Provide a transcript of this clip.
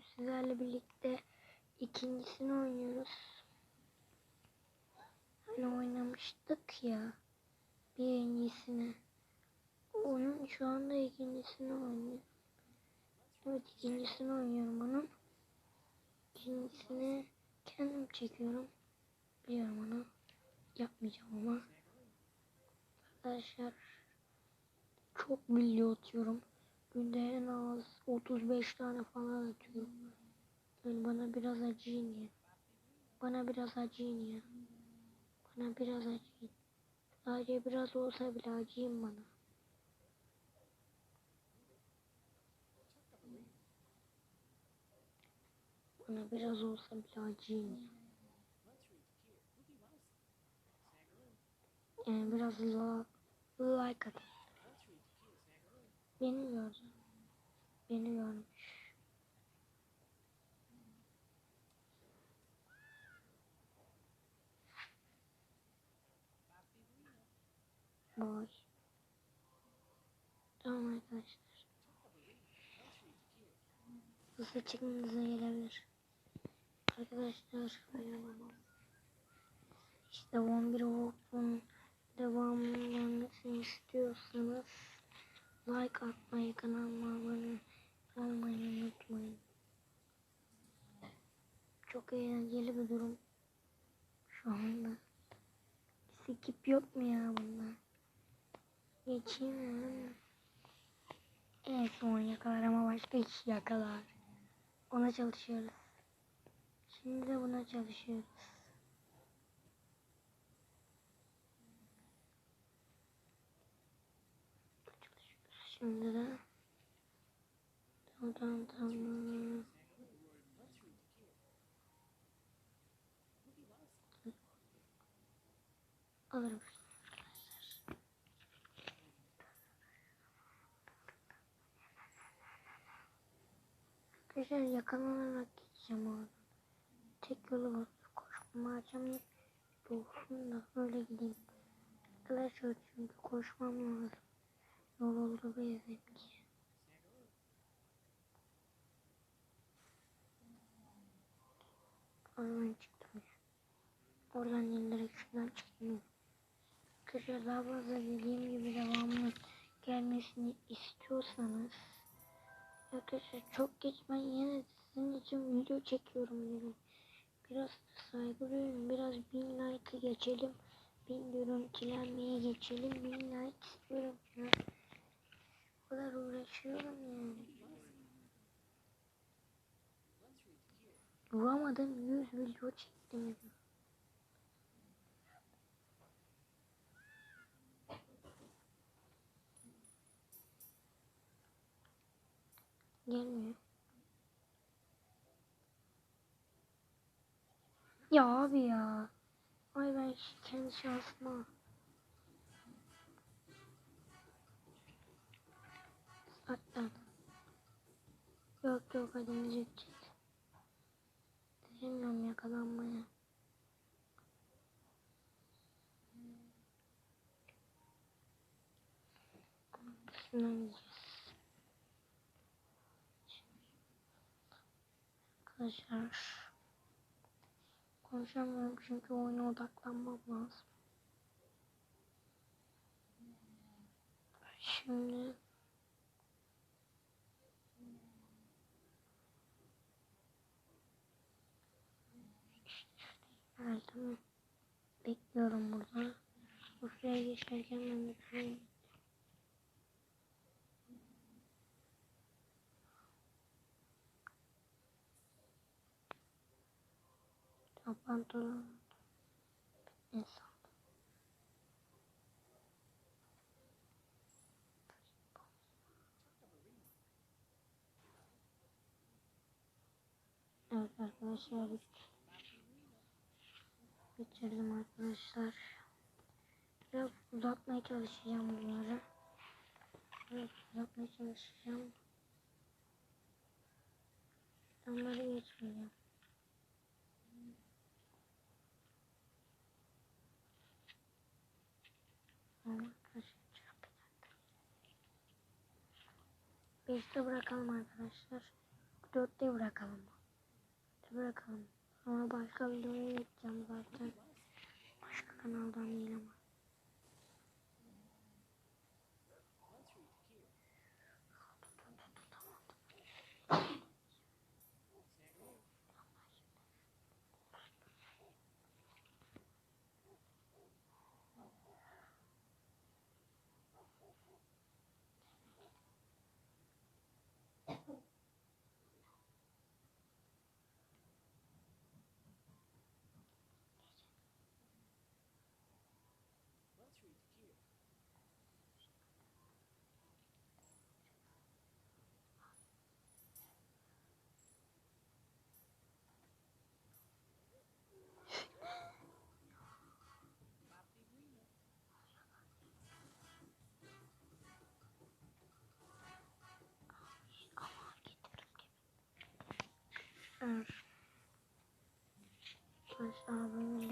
Sizlerle birlikte ikincisini oynuyoruz. Hani oynamıştık ya birincisini. Onun şu anda ikincisini oynuyorum. Evet ikincisini oynuyorum bunun. İkincisini kendim çekiyorum. Biliyorum onu. Yapmayacağım ama. Arkadaşlar çok video atıyorum. Günde en az 35 tane falan atıyorum. Yani bana biraz acıyın ya. Bana biraz acıyın ya. Bana biraz acıyın. Sadece biraz olsa bile acıyın bana. Bana biraz olsa bile acıyın ya. Yani biraz like atın. Beni gördü. Beni görmüş. Boy. Tamam arkadaşlar. Hızlı çıkmanıza gelebilir. Arkadaşlar. İşte 11 Volt'un gelmesini istiyorsanız like atmayı, kanalıma abone olmayı unutmayın. Çok eğlenceli bir durum şu anda. Skip yok mu ya bunda? Geçeyim? En son yakalar ama başka hiç yakalar. Ona çalışıyoruz. Şimdi de buna çalışıyoruz. Şimdi de tamam. Alırım. Arkadaşlar yakalanarak gideceğim oradan. Tek yolu var. Koşmamı açacağım. Doğsun da öyle gideyim. Arkadaşlar çünkü koşmam lazım. Yol oldu benimki. Oradan çıktım ya. Oradan indirerek şuradan çıktım. Arkadaşlar daha fazla dediğim gibi devamlı gelmesini istiyorsanız Arkadaşlar çok geç ben yine sizin için video çekiyorum dedim. Biraz saygı duyun. Biraz bin like geçelim. Bin görüntülenmeye geçelim. Bin like. Bu kadar uğraşıyorum yani. Duramadım 100 video çektim. Gelmiyor. Ya abi ya. Ay ben kendi şansıma. Yok yok hadi müzik çek. Sevmiyorum yakalanmaya. Şundan gideceğiz. Arkadaşlar. Konuşamıyorum çünkü oyuna odaklanmam lazım. Şimdi geldim. Bekliyorum burada. Buraya geçerken ben de şuraya pantolon insan. Evet arkadaşlar bitirdim arkadaşlar. Biraz uzatmaya çalışacağım bunları. Biraz uzatmaya çalışacağım. Onları geçmeyeceğim. Beşte bırakalım arkadaşlar. dörtte bırakalım. Dörtte bırakalım. Sonra başka videoya geçeceğim zaten. Başka kanaldan değil ama. Arkadaşlar videonun